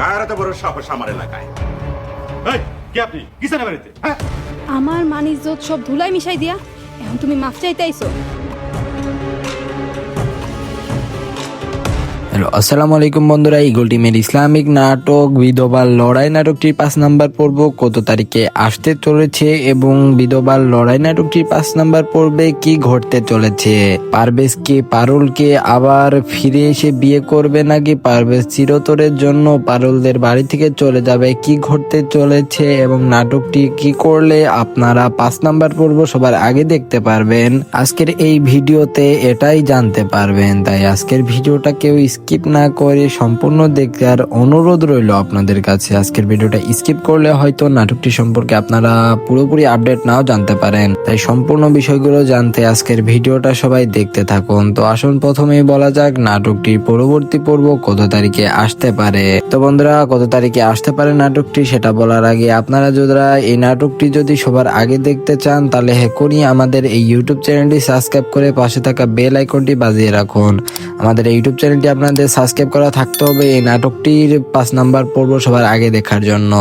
কার এত বড় সাহস আমার এলাকায়। এই কে আপনি? কিসের বাড়িতে? হ্যাঁ? আমার মান ইজ্জত সব ধুলাই মিশাই দিয়া। এখন তুমি মাফ চাইতে আইছো। হ্যালো, আসসালামু আলাইকুম বন্ধুরা, ইগল টিমের ইসলামিক নাটক, বিধবার লড়াই নাটকটির পাঁচ নাম্বার পর্ব কত তারিখে আসতে চলেছে এবং বিধবার লড়াই নাটকটির পাঁচ নাম্বার পর্বে কি ঘটতে চলেছে? পারভেজকে পারুলকে আবার ফিরে এসে বিয়ে করবে নাকি? পারভেজ চিরতরের জন্য পারুলদের বাড়ি থেকে চলে যাবে, কি ঘটতে চলেছে এবং নাটকটি কি করলে আপনারা পাঁচ নাম্বার পর্ব সবার আগে দেখতে পারবেন? আজকের এই ভিডিওতে এটাই জানতে পারবেন, তাই আজকের ভিডিওটা কেউ স্কিপ না করে সম্পূর্ণ দেখার অনুরোধ রইল আপনাদের কাছে। আজকের ভিডিওটা স্কিপ করলে হয়তো নাটকটি সম্পর্কে আপনারা পুরোপুরি আপডেট নাও জানতে পারেন। তাই সম্পূর্ণ বিষয়গুলো জানতে আজকের ভিডিওটা সবাই দেখতে থাকুন। তো আসুন প্রথমেই বলা যাক নাটকটির পরবর্তী পর্ব কত তারিখে আসতে পারে। তো বন্ধুরা, কত তারিখে আসতে পারে নাটকটি সেটা বলার আগে আপনারা যারা এই নাটকটি যদি সবার আগে দেখতে চান, তাহলে এখনই আমাদের এই ইউটিউব চ্যানেলটি সাবস্ক্রাইব করে পাশে থাকা বেল আইকনটি বাজিয়ে রাখুন। আমাদের ইউটিউব চ্যানেলটি আপনাদের সাবস্ক্রাইব করা থাকতে হবে এই নাটকটির পাঁচ নাম্বার পর্ব সবার আগে দেখার জন্য।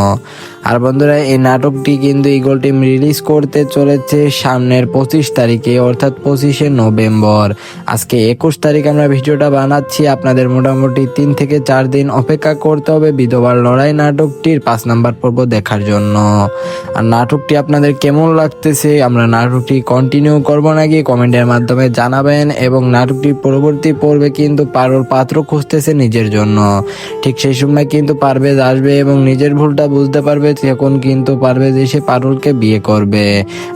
আর বন্ধুরা, এই নাটকটি কিন্তু ইগল টিম রিলিজ করতে চলেছে সামনের পঁচিশ তারিখে, অর্থাৎ পঁচিশে নভেম্বর। আজকে একুশ তারিখ আমরা ভিডিওটা বানাচ্ছি। আপনাদের মোটামুটি তিন থেকে চার দিন অপেক্ষা করতে হবে। বিধবার লড়াই নাটকটির পাঁচ নাম্বার পর্ব দেখার জন্য। আর নাটকটি আপনাদের কেমন লাগতেছে, আমরা নাটকটি কন্টিনিউ করব নাকি কমেন্টের মাধ্যমে জানাবেন এবং নাটকটি পরবর্তী পর্বে কিন্তু পারুল পাত্র খুঁজতেছে নিজের জন্য। ঠিক সেই সময় কিন্তু পারভেজ আসবে এবং নিজের ভুলটা বুঝতে পারবে, তখন কিন্তু পারভেজ এসে পারুলকে বিয়ে করবে।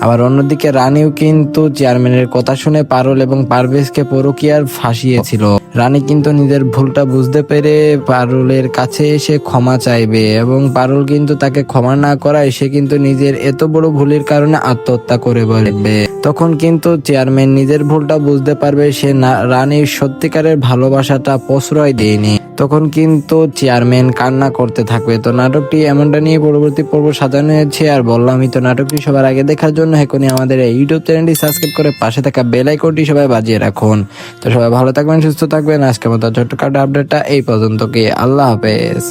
আবার অন্যদিকে রানীও কিন্তু চেয়ারম্যানের কথা শুনে পারুল এবং পারভেজকে পরকিয়ার ফাঁসিয়েছিল। রানী কিন্তু নিজের ভুলটা বুঝতে পেরে পারুলের কাছে এসে ক্ষমা চাইবে এবং পারুল কিন্তু তাকে ক্ষমা না করায় সে কিন্তু নিজের এত বড় ভুলের কারণে আত্মহত্যা করে বলবে তখন কিন্তু চেয়ারম্যান নিজের ভুলটা বুঝতে পারবে, সে রানীর সত্যিকারের ভালোবাসাটা প্রশ্রয় দেয়নি। তখন কিন্তু চেয়ারম্যান কান্না করতে থাকবে। তো নাটকটি এমনটা নিয়ে পরবর্তী পর্ব সাজানো হয়েছে আর বললামই তো নাটকটি সবার আগে দেখার জন্য এখনই আমাদের এই ইউটিউব চ্যানেলটি সাবস্ক্রাইব করে পাশে থাকা বেল আইকনটি সবাই বাজিয়ে রাখুন। তো সবাই ভালো থাকবেন, সুস্থ থাকবেন। আজকের মতো ছোট্টখাটো আপডেটটা এই পর্যন্ত কি আল্লাহ হাফেজ।